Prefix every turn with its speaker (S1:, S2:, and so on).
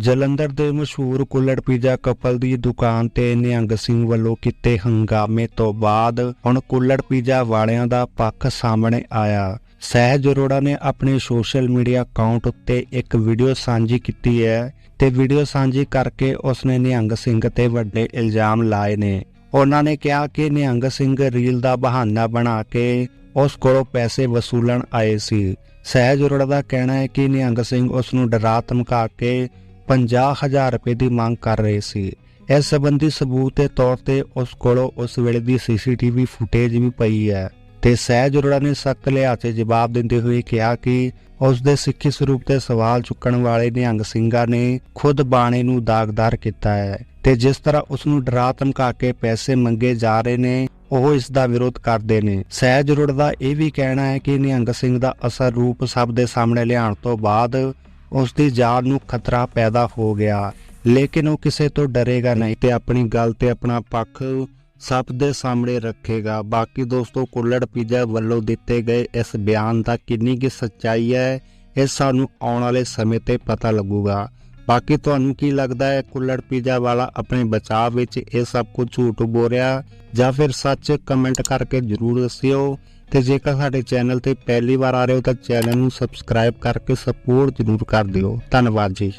S1: ਜਲੰਧਰ ਦੇ ਮਸ਼ਹੂਰ ਕੁੱਲੜ pizza couple ਦੀ ਦੁਕਾਨ ਤੇ ਨਿਹੰਗ ਸਿੰਘ ਵੱਲੋਂ ਕੀਤੇ ਹੰਗਾਮੇ ਤੋਂ ਬਾਅਦ ਹੁਣ ਕੁੱਲੜ ਪੀਜ਼ਾ ਵਾਲਿਆਂ ਦਾ ਪੱਖ ਸਾਹਮਣੇ ਆਇਆ। ਸਹਿਜ ਅਰੋੜਾ ਨੇ ਆਪਣੇ ਸੋਸ਼ਲ ਮੀਡੀਆ ਅਕਾਊਂਟ ਉੱਤੇ ਇੱਕ ਵੀਡੀਓ ਸਾਂਝੀ ਕੀਤੀ ਹੈ ਤੇ ਵੀਡੀਓ ਸਾਂਝੀ ਕਰਕੇ ਉਸਨੇ ਨਿਹੰਗ ਸਿੰਘ ਤੇ ਵੱਡੇ ਇਲਜ਼ਾਮ ਲਾਏ ਨੇ। ਉਹਨਾਂ ਨੇ ਕਿਹਾ ਕਿ ਨਿਹੰਗ ਸਿੰਘ ਰੀਲ ਦਾ ਬਹਾਨਾ ਬਣਾ ਕੇ ਉਸ ਕੋਲੋਂ ਪੈਸੇ ਵਸੂਲਣ ਆਏ ਸੀ। ਸਹਿਜ ਅਰੋੜਾ ਦਾ ਕਹਿਣਾ ਹੈ ਕਿ ਨਿਹੰਗ ਸਿੰਘ ਉਸ ਨੂੰ ਡਰਾ ਧਮਕਾ ਕੇ 50000 ਰੁਪਏ ਦੀ ਮੰਗ ਕਰ ਰਹੇ ਸੀ। ਇਸ ਸੰਬੰਧੀ ਸਬੂਤ ਦੇ ਤੌਰ ਤੇ ਉਸ ਕੋਲੋਂ ਉਸ ਵੇਲੇ ਦੀ ਸੀਸੀਟੀਵੀ ਫੁਟੇਜ ਵੀ ਪਈ ਹੈ ਤੇ ਸਹਿਜ ਅਰੋੜਾ ਨੇ ਸਖਤ ਲਿਹਾਜ਼ 'ਚ ਜਵਾਬ ਦਿੰਦੇ ਹੋਏ ਕਿਹਾ ਕਿ ਉਸ ਦੇ ਸਿੱਖੀ ਸਰੂਪ ਤੇ ਸਵਾਲ ਚੁੱਕਣ ਵਾਲੇ ਨਿਹੰਗ ਸਿੰਘਾਂ ਨੇ ਖੁਦ ਬਾਣੇ ਨੂੰ ਦਾਗਦਾਰ ਕੀਤਾ ਹੈ ਤੇ ਜਿਸ ਤਰ੍ਹਾਂ ਉਸ ਨੂੰ ਡਰਾ ਧਮਕਾ ਕੇ ਪੈਸੇ ਮੰਗੇ ਜਾ ਰਹੇ ਨੇ, ਉਹ ਇਸ ਦਾ ਵਿਰੋਧ ਕਰਦੇ ਨੇ। ਸਹਿਜ ਅਰੋੜਾ ਦਾ ਇਹ ਵੀ ਕਹਿਣਾ ਹੈ ਕਿ ਨਿਹੰਗ ਸਿੰਘ ਦਾ ਅਸਲ ਰੂਪ ਸਭ ਦੇ ਸਾਹਮਣੇ ਲਿਆਉਣ ਤੋਂ ਬਾਅਦ ਉਸ ਦੀ ਜਾਨ ਨੂੰ ਖਤਰਾ ਪੈਦਾ ਹੋ ਗਿਆ। ਲੇਕਿਨ ਉਹ ਕਿਸੇ ਤੋਂ ਡਰੇਗਾ ਨਹੀਂ ਤੇ ਆਪਣੀ ਗੱਲ ਤੇ ਆਪਣਾ ਪੱਖ ਸਭ ਦੇ ਸਾਹਮਣੇ ਰੱਖੇਗਾ। ਬਾਕੀ ਦੋਸਤੋ, ਕੁੱਲੜ ਪੀਜ਼ਾ ਵੱਲੋਂ ਦਿੱਤੇ ਗਏ ਇਸ ਬਿਆਨ ਦਾ ਕਿੰਨੀ ਕੀ ਸੱਚਾਈ ਹੈ, ਇਹ ਸਾਨੂੰ ਆਉਣ ਵਾਲੇ ਸਮੇਂ ਤੇ ਪਤਾ ਲੱਗੂਗਾ। ਬਾਕੀ ਤੁਹਾਨੂੰ ਕੀ ਲੱਗਦਾ ਹੈ, ਕੁੱਲੜ ਪੀਜ਼ਾ ਵਾਲਾ ਆਪਣੇ ਬਚਾਅ ਵਿੱਚ ਇਹ ਸਭ ਕੁਝ ਝੂਠ ਬੋਲ ਰਿਹਾ ਜਾਂ ਫਿਰ ਸੱਚ? ਕਮੈਂਟ ਕਰਕੇ ਜਰੂਰ ਦੱਸਿਓ। ਤੇ ਜੇਕਰ ਸਾਡੇ ਚੈਨਲ ਤੇ ਪਹਿਲੀ ਵਾਰ ਆ ਰਹੇ ਹੋ ਤਾਂ ਚੈਨਲ ਨੂੰ ਸਬਸਕ੍ਰਾਈਬ ਕਰਕੇ ਸਪੋਰਟ ਜਰੂਰ ਕਰ ਦਿਓ। ਧੰਨਵਾਦ ਜੀ।